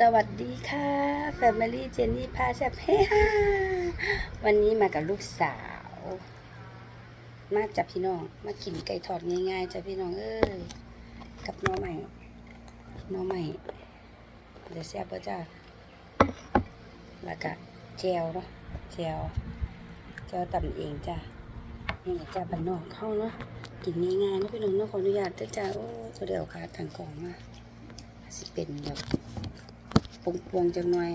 สวัสดีค่ะแฟมิลี่เจนนี่พาแซบเฮฮาวันนี้มากับลูกสาว มาจับพี่น้อง มากินไก่ทอดง่ายๆจ้ะพี่น้องเอ้ยกับน้องใหม่ น้องใหม่เดี๋ยวแซ่บป่ะจ้าแล้วก็แจวเนาะแจวแจวตำเองจ้ะนี่แหละจ้าบ้านนอกเข้าเนาะกินง่ายๆนะพี่น้องเนาะขออนุญาตด้วยจ้าโอ้ตัวเดียวค่ะทางกล่องมาสิเป็นแบบ ปงปวงจังหน่อย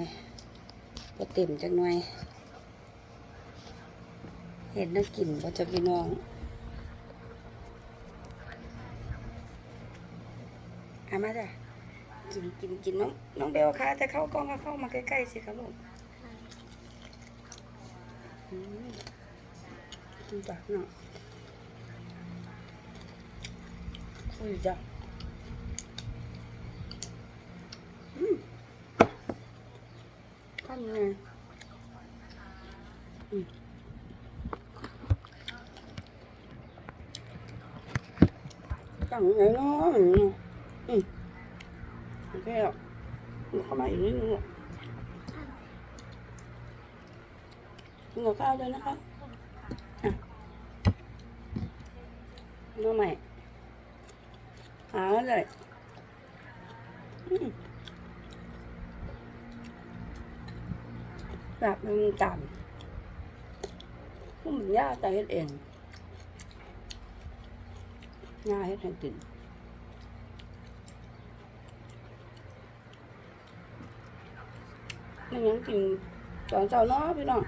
พอเต็มจังหน่อย เห็นน่ากินก็จะพี่น้องอามาจ้ะกินกินกินน้องน้องเบลค่ะแต่เข้ากล้องก็เข้ามาใกล้ๆสิครับลูกอืมกินจ้ะเนาะคุยจ้ะอืม ข้ามไงอืมตั้งไงเนาะอืมอืมโอเคอะเข้ามาอีกนิดนึงอะกินกับข้าวเลยนะคะอะน้องใหม่หาเลยอืม แบบมันต่ำพวกมันย่าใจเฮ็ดเองย่าเฮ็ดให้กินมันยังกินตอนเช้าเนาะพี่น้อง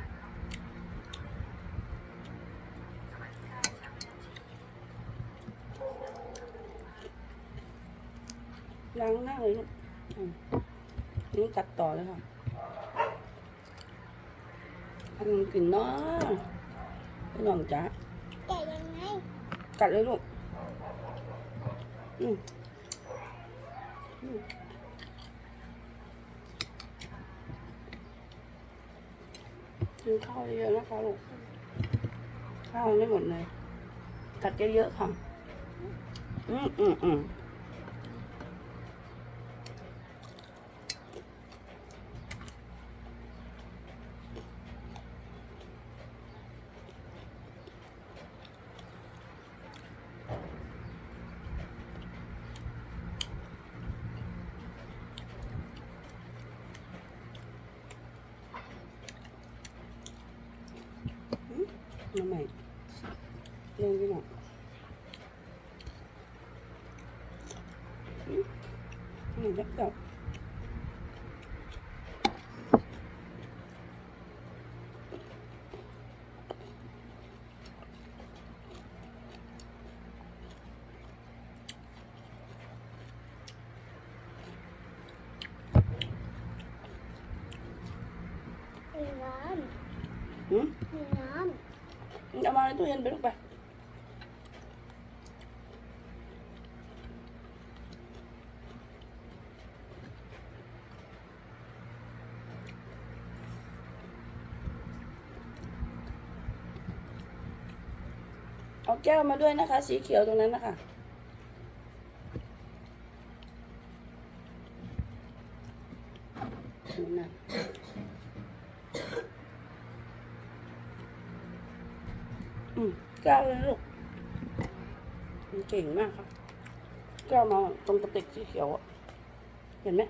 ล้างหน้าเลยลูกอืมนี่ตัดต่อเลยค่ะ ทำมันกินเนาะพี่น้องจ๊ะแกะยังไงกัดเลยลูกอืมอืมกินข้าวเยอะๆนะคะลูก ข้าวไม่หมดเลย กัดเยอะๆค่ะ อืมอืมอืม มาใหม่เรื่องพี่น้องอืมอืมจับจับ มีน้ อืมำมีน้ เอามาใน ตู้เย็นไปลูกไปเอาแก้วมาด้วยนะคะ สีเขียวตรงนั้นนะคะนี่นะ อืมแก้วเลยลูกมันเก่งมากครับแก้วมาตรงกระติกสีเขียวอะเห็นไหม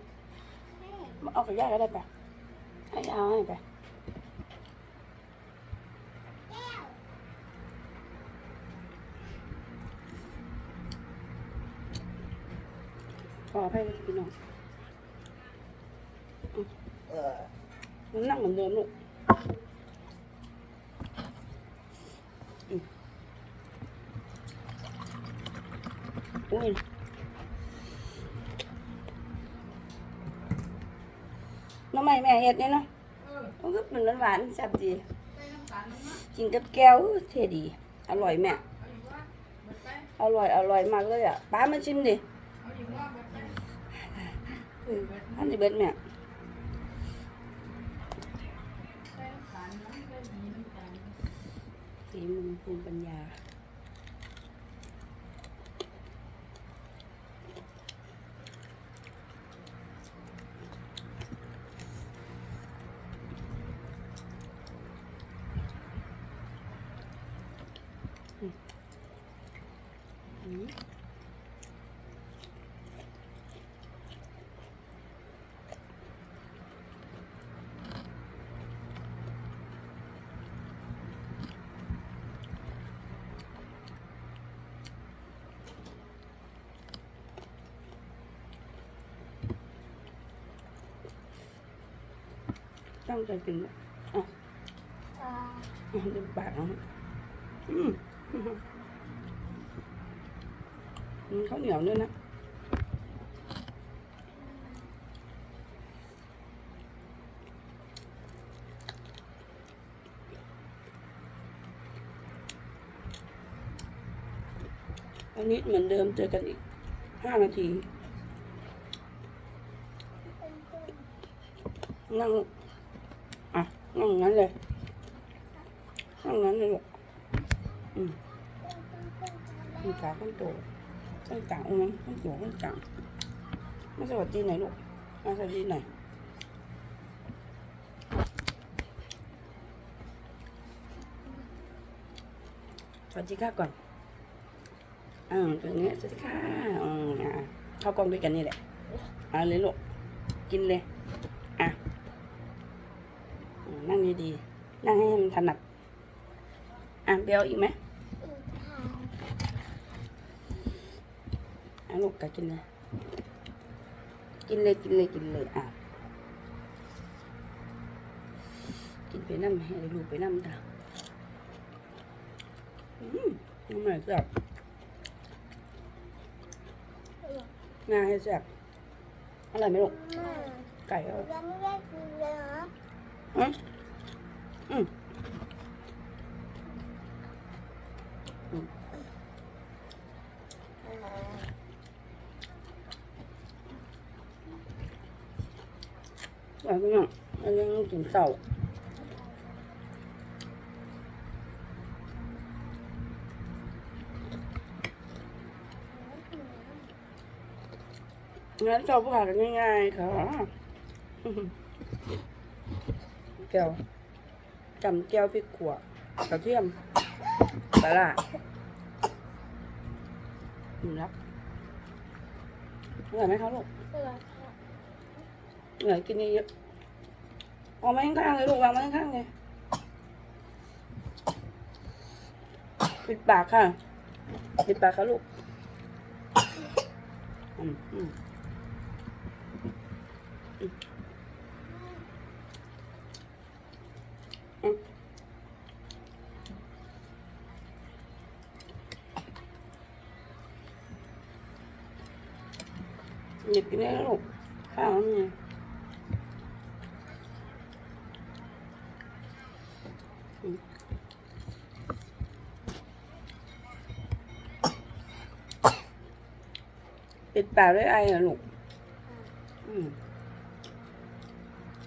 มาเอากับย่าก็ได้ไปให้ย่าเอาให้ไปขออภัยพี่น้องอืมเออมันนั่งเหมือนเดิมลูก อืมอุ้ยน้องใหม่แม่เฮ็ดเนี่ยเนาะมันก็เป็นหวานๆแซ่บดีกินกับแก้วเท่ดี อร่อยแม่ อร่อยอร่อยมากเลยอะป้ามาชิมดิอืมอันนี้เบิดแม่ ฝีมุอภูมิปัญญา Mm-hmm. ตั้งใจกินเลยอะอ่าอะดูปากน้องอืมข้าวเหนียวด้วยนะอันนี้เหมือนเดิมเจอกันอีกห้านาทีนเพื่อ นนั่งนั่นเลยนั่งงั้นเลยลูกอืมเป็นเพื่อนกันมีขาข้นโตข้นกลางอุ้งขึ้นโตข้นกลางมาสวัสดีหน่อยลูกมาสวัสดีหน่อยสวัสดีค่ะก่อนอ่าตรงนี้สวัสดีค่ะอืมอ่าเข้ากล้องด้วยกันนี่แหละเอาเลยลูกกินเลย อะอืมนั่ง ดีๆ นั่งให้มันถนัด อะเบลอีกไหมอีกทางอะลูกก็กินเลย กินเลยกินเลยกินเลยอะกินไปน้ำให้ลูกไปน้ำตาอืมน้ำหน่อยแซ่บงาให้แซ่บอร่อยไหมลูกแม่ไก่ก็ยังไม่ได้กินเลยเหรอ อืมอืมอืมเอออร่อยมากอันนี้กินเต่างั้นเราผ่ากันง่ายๆค่ะแก้ว จำแก้วพริกขั่วกระเทียมปลาร้าอืมรับอร่อยไหมคะลูกเหนื่อยกินเยอะเอามาข้างๆเลยลูกวางมาข้างๆเลยปิดปากค่ะปิดปากค่ะลูกอืมอืมอืมอืม หยิบกินได้ล้วลูกข้าวนี่ปิดปากด้วยไอเหรอลูกอืม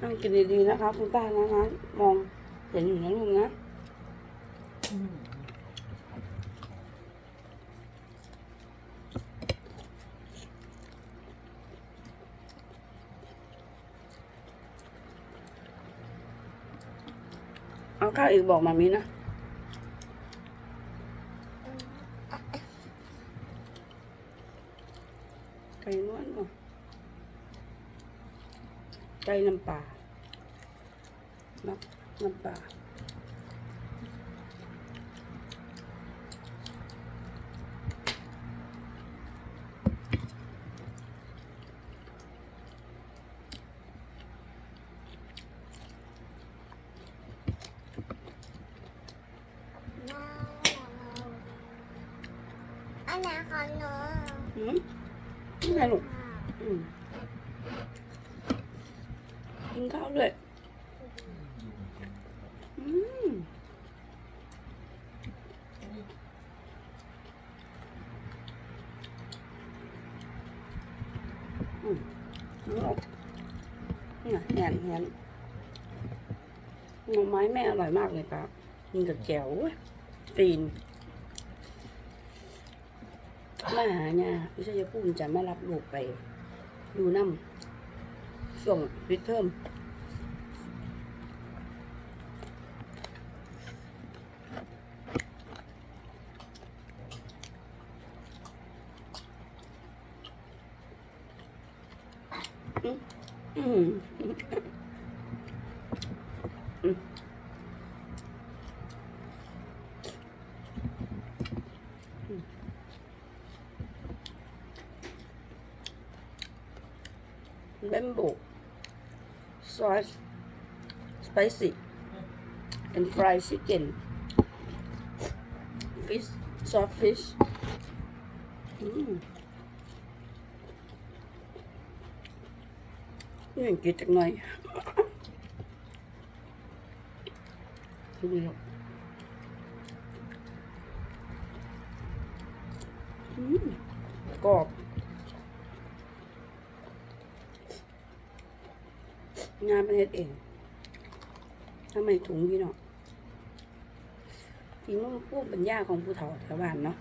ต้องกินดีๆนะคะ คุณป้านะนะมองเห็นอยู่นะลูกนะ ข้าวอีกบอกมามีนะ ไก่นวลบ่ไก่น้ำปลาน้ำน้ำปลาน้าเรา อันไหนของหนูอืมนี่ไงลูกอืมกินข้าวด้วยอืมอืมนี่ยแหนแหนหน่อไม้แม่อร่อยมากเลยครับกินกับแจ่วเว้ยตีน มาหาเนี่ยพิชัยภูมิจะม่รับลูกไป ดูน้ำส่งปิดเทิมอืมอืม เบมโบ sauce spicy and fried chicken fish soft fish อืมนี่ยังกินจักหน่อยดูดิครับอืมกรอบ งานประเทศเองทำไมถุงพี่เนาะทีมือผู้ปัญญาของผู้เฒ่าแถวบ้านเนาะ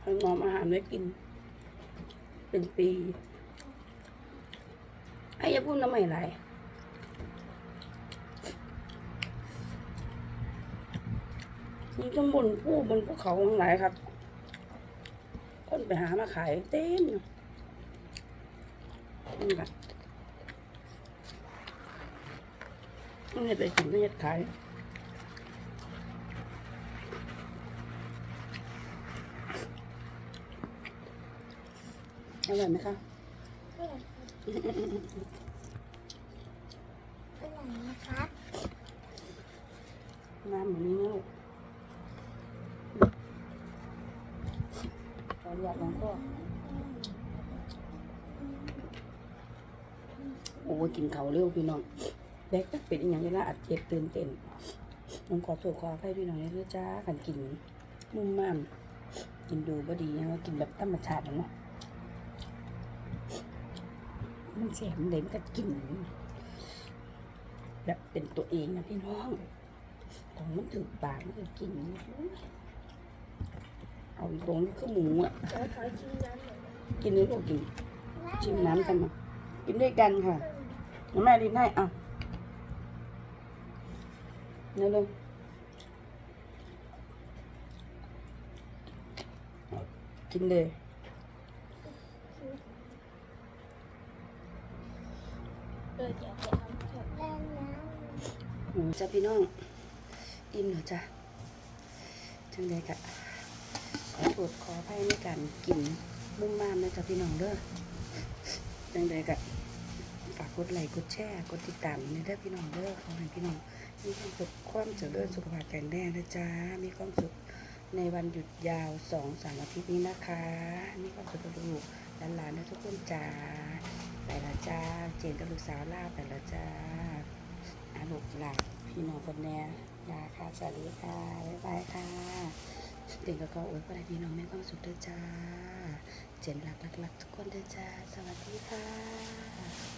ให้น้อมอาหารไว้กิน เป็นปี ไอ้ยาพูดน้ำไม่ไหล มีตำบลผู้บนภูเขาทั้งหลายครับ คนไปหามาขายเต็มอยู่นี่ค่ะนี่เห็ดไปกินไม่เห็ดขายอร่อยไหมคะอร่อยนะครับน้ำแบบนี้นะลูก ออยากลองก็โอ้กินเขาเร็วพี่น้องแบกเป็นอย่างเวลาอัดเจ็บตื่นเต้นน้องขอโทษขออภัยพี่น้องได้วยจ้ากันกินมุ่มม่ามกินดูบ่ดีนะว่ากินแบบธรรมชาติเนาะมันเสียมันเลยมันก็กินแบบเป็นตัวเองนะพี่น้องของมันถึงปากมันก็กิน เอาอีกตรงนี้คือหมูอะเดี๋ยวขอชิมน้ำหน่อยกินนี่ลูกกิน ชิมน้ำกันมากินด้วยกันค่ะเดี๋ยวแม่รีบให้อะเร็วเร็วกินเลยเออเดี๋ยวไปเอาเถอะแล้วน้ำหมูจ้าพี่น้อง อิ่มเหรอจ้ะจังไดกะขอโท ษขออภัยในการกินบุ้มบ้ามนะจ้ะพี่น้องเด้อจังไดกะฝากกดไลค์กดแชร์กดติดตามในเด้อพี่น้องเด้อขอให้พี่น้องมีความสุขความเจริญสุขภาพแข็งแรงนะจ้ามีความสุขในวันหยุดยาวสองสามอาทิตย์นี้นะคะ มีความสุขกับลูกหลานๆนะทุกคนจ้าไปละจ้าเจนกับลูกสาวลาไปละจ้าอาลูกหลานพี่น้องคนแน่ลาค่ะสวัสดีค่ะบ๊ายบายค่ะ เด็กก็อวยพรให้พี่น้องมีความสุขด้วยจ้า เจนรักรักรักทุกคนด้วยจ้า สวัสดีค่ะ